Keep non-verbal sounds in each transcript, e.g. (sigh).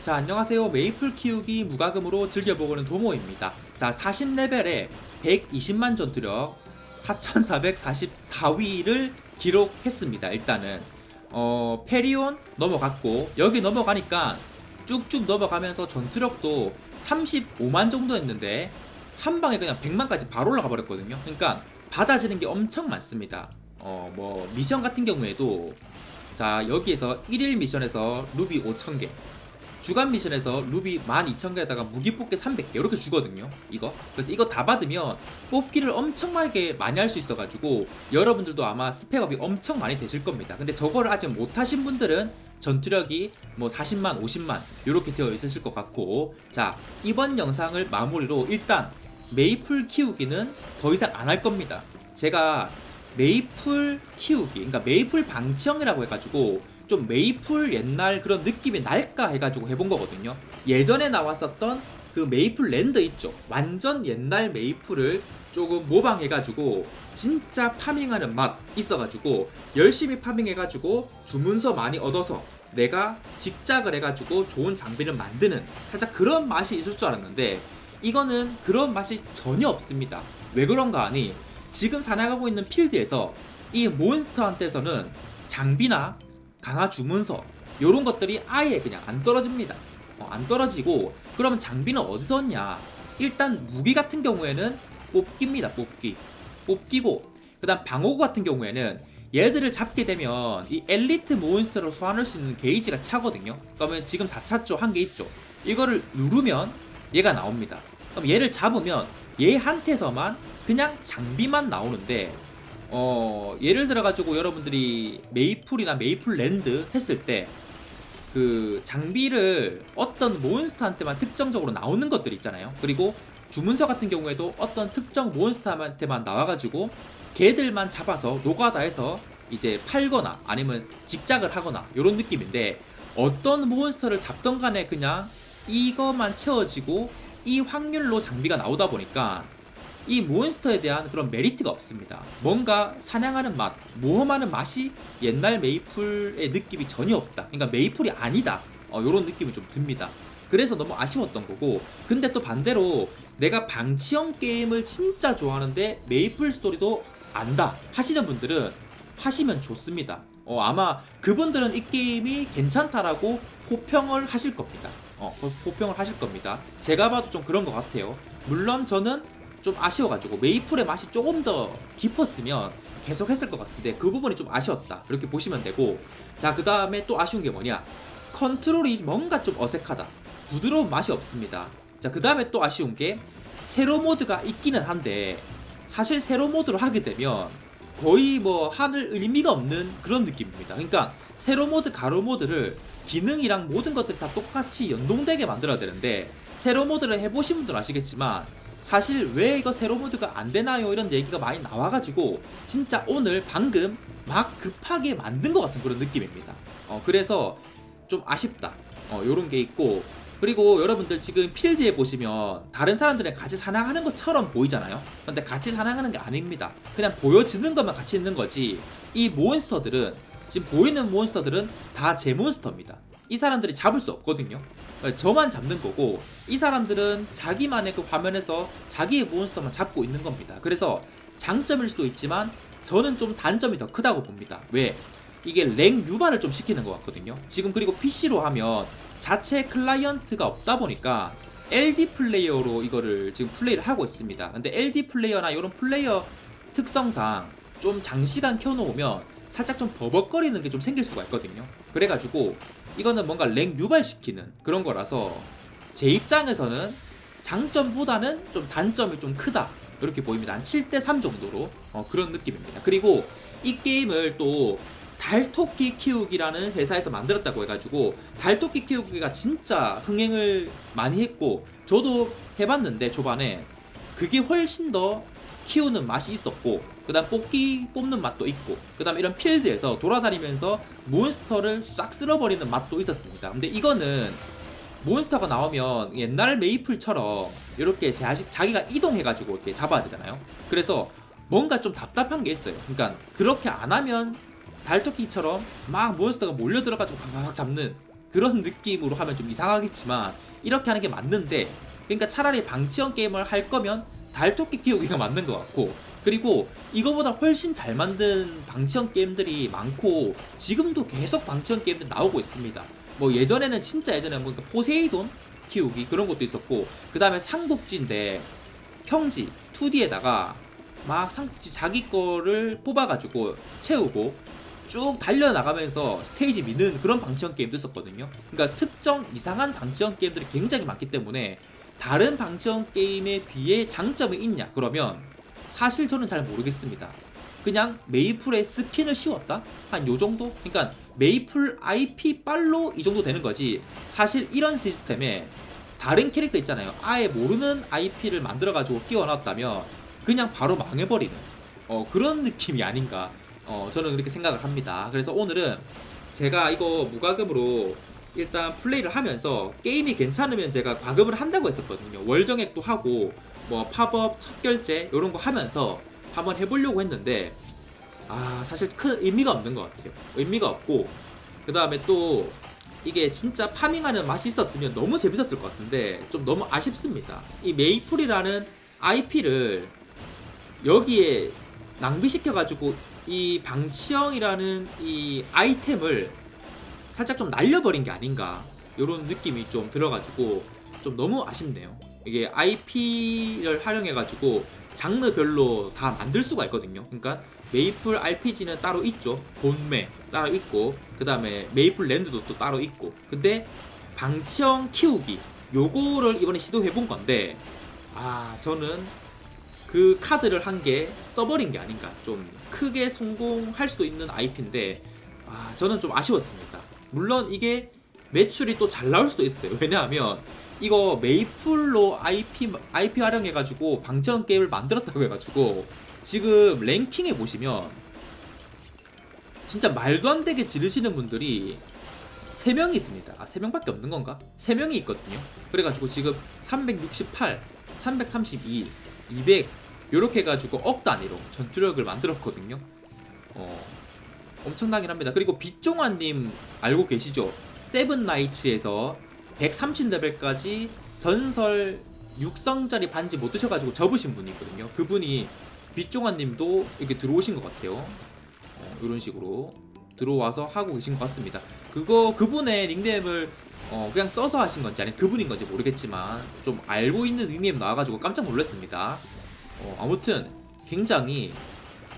자 안녕하세요. 메이플 키우기 무과금으로 즐겨보고는 도모입니다. 자 40레벨에 120만 전투력 4444위를 기록했습니다 일단은. 어 페리온 넘어갔고 여기 넘어가니까 쭉쭉 넘어가면서 전투력도 35만 정도 했는데 한 방에 그냥 100만까지 바로 올라가 버렸거든요. 그러니까 받아지는 게 엄청 많습니다. 어 뭐 미션 같은 경우에도 자 여기에서 1일 미션에서 루비 5,000개 주간 미션에서 루비 12,000개에다가 무기 뽑기 300개 이렇게 주거든요 이거. 그래서 이거 다 받으면 뽑기를 엄청 많게 많이 할 수 있어가지고 여러분들도 아마 스펙업이 엄청 많이 되실 겁니다. 근데 저거를 아직 못하신 분들은 전투력이 뭐 40만 50만 이렇게 되어 있으실 것 같고 자 이번 영상을 마무리로 일단 메이플 키우기는 더 이상 안 할 겁니다. 제가 메이플 키우기 그러니까 메이플 방치형이라고 해가지고 좀 메이플 옛날 그런 느낌이 날까 해가지고 해본 거거든요. 예전에 나왔었던 그 메이플 랜드 있죠? 완전 옛날 메이플을 조금 모방해가지고 진짜 파밍하는 맛 있어가지고 열심히 파밍해가지고 주문서 많이 얻어서 내가 직작을 해가지고 좋은 장비를 만드는 살짝 그런 맛이 있을 줄 알았는데 이거는 그런 맛이 전혀 없습니다. 왜 그런가 하니 지금 사냥하고 있는 필드에서 이 몬스터한테서는 장비나 강화 주문서 이런 것들이 아예 그냥 안 떨어집니다. 어, 안 떨어지고 그러면 장비는 어디서 얻냐? 일단 무기 같은 경우에는 뽑기입니다. 뽑기. 뽑기고 그 다음 방어구 같은 경우에는 얘들을 잡게 되면 이 엘리트 몬스터로 소환할 수 있는 게이지가 차거든요. 그러면 지금 다 찼죠. 한 개 있죠. 이거를 누르면 얘가 나옵니다. 그럼 얘를 잡으면 얘한테서만 그냥 장비만 나오는데 어 예를 들어 가지고 여러분들이 메이플이나 메이플 랜드 했을 때 그 장비를 어떤 몬스터한테만 특정적으로 나오는 것들 있잖아요. 그리고 주문서 같은 경우에도 어떤 특정 몬스터한테만 나와가지고 걔들만 잡아서 노가다해서 이제 팔거나 아니면 직작을 하거나 이런 느낌인데 어떤 몬스터를 잡던 간에 그냥 이것만 채워지고 이 확률로 장비가 나오다 보니까 이 몬스터에 대한 그런 메리트가 없습니다. 뭔가 사냥하는 맛, 모험하는 맛이 옛날 메이플의 느낌이 전혀 없다. 그러니까 메이플이 아니다. 어, 이런 느낌이 좀 듭니다. 그래서 너무 아쉬웠던 거고, 근데 또 반대로 내가 방치형 게임을 진짜 좋아하는데 메이플 스토리도 안다 하시는 분들은 하시면 좋습니다. 어, 아마 그분들은 이 게임이 괜찮다라고 호평을 하실 겁니다. 어, 호평을 하실 겁니다. 제가 봐도 좀 그런 것 같아요. 물론 저는 좀 아쉬워가지고 메이플의 맛이 조금 더 깊었으면 계속 했을 것 같은데 그 부분이 좀 아쉬웠다. 이렇게 보시면 되고. 자 그 다음에 또 아쉬운 게 뭐냐? 컨트롤이 뭔가 좀 어색하다. 부드러운 맛이 없습니다. 자 그 다음에 또 아쉬운 게 세로 모드가 있기는 한데 사실 세로 모드로 하게 되면 거의 뭐 하늘 의미가 없는 그런 느낌입니다. 그러니까 세로 모드 가로 모드를 기능이랑 모든 것들 다 똑같이 연동되게 만들어야 되는데 세로 모드를 해보신 분들 아시겠지만 사실 왜 이거 세로 모드가 안 되나요? 이런 얘기가 많이 나와가지고 진짜 오늘 방금 막 급하게 만든 것 같은 그런 느낌입니다. 어, 그래서 좀 아쉽다. 어, 요런 게 있고 그리고 여러분들 지금 필드에 보시면 다른 사람들이랑 같이 사냥하는 것처럼 보이잖아요. 근데 같이 사냥하는 게 아닙니다. 그냥 보여지는 것만 같이 있는 거지. 이 몬스터들은 지금 보이는 몬스터들은 다 제 몬스터입니다. 이 사람들이 잡을 수 없거든요. 저만 잡는 거고 이 사람들은 자기만의 그 화면에서 자기의 몬스터만 잡고 있는 겁니다. 그래서 장점일 수도 있지만 저는 좀 단점이 더 크다고 봅니다. 왜? 이게 랭 유발을 좀 시키는 것 같거든요. 지금 그리고 PC로 하면 자체 클라이언트가 없다 보니까 LD 플레이어로 이거를 지금 플레이를 하고 있습니다. 근데 LD 플레이어나 이런 플레이어 특성상 좀 장시간 켜놓으면 살짝 좀 버벅거리는 게 좀 생길 수가 있거든요. 그래가지고 이거는 뭔가 랭 유발시키는 그런 거라서 제 입장에서는 장점보다는 좀 단점이 좀 크다. 이렇게 보입니다. 한 7대3 정도로 어, 그런 느낌입니다. 그리고 이 게임을 또 달토끼 키우기라는 회사에서 만들었다고 해가지고 달토끼 키우기가 진짜 흥행을 많이 했고 저도 해봤는데 초반에 그게 훨씬 더 키우는 맛이 있었고 그 다음 뽑기 뽑는 맛도 있고 그 다음 이런 필드에서 돌아다니면서 몬스터를 싹 쓸어버리는 맛도 있었습니다. 근데 이거는 몬스터가 나오면 옛날 메이플처럼 이렇게 자기가 이동해가지고 이렇게 잡아야 되잖아요. 그래서 뭔가 좀 답답한 게 있어요. 그러니까 그렇게 안 하면 달토끼처럼 막 몬스터가 몰려 들어가지고 막 잡는 그런 느낌으로 하면 좀 이상하겠지만 이렇게 하는 게 맞는데 그러니까 차라리 방치형 게임을 할 거면 달토끼 키우기가 맞는 것 같고 그리고 이거보다 훨씬 잘 만든 방치형 게임들이 많고 지금도 계속 방치형 게임들 나오고 있습니다. 뭐 예전에는 진짜 예전에 뭐 포세이돈 키우기 그런 것도 있었고 그 다음에 삼국지인데 평지 2D에다가 막 삼국지 자기 거를 뽑아가지고 채우고 쭉 달려나가면서 스테이지 미는 그런 방치형 게임도 있었거든요. 그러니까 특정 이상한 방치형 게임들이 굉장히 많기 때문에 다른 방치형 게임에 비해 장점이 있냐 그러면 사실 저는 잘 모르겠습니다. 그냥 메이플에 스킨을 씌웠다? 한 요 정도? 그러니까 메이플 IP 빨로 이 정도 되는 거지. 사실 이런 시스템에 다른 캐릭터 있잖아요. 아예 모르는 IP를 만들어가지고 끼워놨다면 그냥 바로 망해버리는 어, 그런 느낌이 아닌가. 어, 저는 그렇게 생각을 합니다. 그래서 오늘은 제가 이거 무과금으로 일단 플레이를 하면서 게임이 괜찮으면 제가 과금을 한다고 했었거든요. 월정액도 하고 뭐 팝업 첫 결제 이런 거 하면서 한번 해보려고 했는데 아 사실 큰 의미가 없는 것 같아요. 의미가 없고 그 다음에 또 이게 진짜 파밍하는 맛이 있었으면 너무 재밌었을 것 같은데 좀 너무 아쉽습니다. 이 메이플이라는 IP를 여기에 낭비시켜가지고 이 방치형이라는 이 아이템을 살짝 좀 날려버린 게 아닌가 이런 느낌이 좀 들어가지고 좀 너무 아쉽네요. 이게 IP를 활용해가지고 장르별로 다 만들 수가 있거든요. 그러니까 메이플 RPG는 따로 있죠. 본매 따로 있고 그 다음에 메이플 랜드도 또 따로 있고. 근데 방치형 키우기 요거를 이번에 시도해 본 건데 아 저는 그 카드를 한 개 써버린 게 아닌가 좀 크게 성공할 수도 있는 IP인데 아 저는 좀 아쉬웠습니다. 물론 이게 매출이 또 잘 나올 수도 있어요. 왜냐하면 이거 메이플로 IP IP 활용해가지고 방청 게임을 만들었다고 해가지고 지금 랭킹에 보시면 진짜 말도 안 되게 지르시는 분들이 3명이 있습니다. 아, 3명밖에 없는 건가? 3명이 있거든요. 그래가지고 지금 368, 332, 200 요렇게 해가지고 억 단위로 전투력을 만들었거든요. 어, 엄청나긴 합니다. 그리고 빛종환님 알고 계시죠? 세븐나이츠에서 130레벨까지 전설 육성짜리 반지 못 드셔가지고 접으신 분이 있거든요. 그분이 빛종환님도 이렇게 들어오신 것 같아요. 어, 이런 식으로 들어와서 하고 계신 것 같습니다. 그거 그분의 닉네임을 어, 그냥 써서 하신 건지 아니면 그분인 건지 모르겠지만 좀 알고 있는 닉네임 나와가지고 깜짝 놀랐습니다. 어, 아무튼 굉장히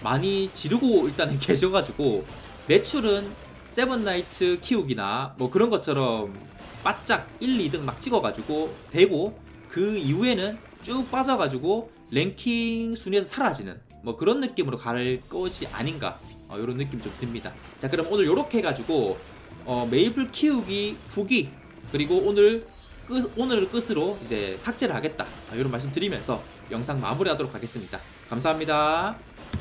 많이 지르고 일단은 (laughs) 계셔가지고 매출은 세븐나이츠 키우기나 뭐 그런 것처럼 바짝 1, 2등 막 찍어가지고 되고 그 이후에는 쭉 빠져가지고 랭킹 순위에서 사라지는 뭐 그런 느낌으로 갈 것이 아닌가 어, 이런 느낌 좀 듭니다. 자 그럼 오늘 이렇게 해가지고 어, 메이플 키우기 후기 그리고 오늘 끝, 오늘 끝으로 이제 삭제를 하겠다 이런 말씀 드리면서 영상 마무리하도록 하겠습니다. 감사합니다.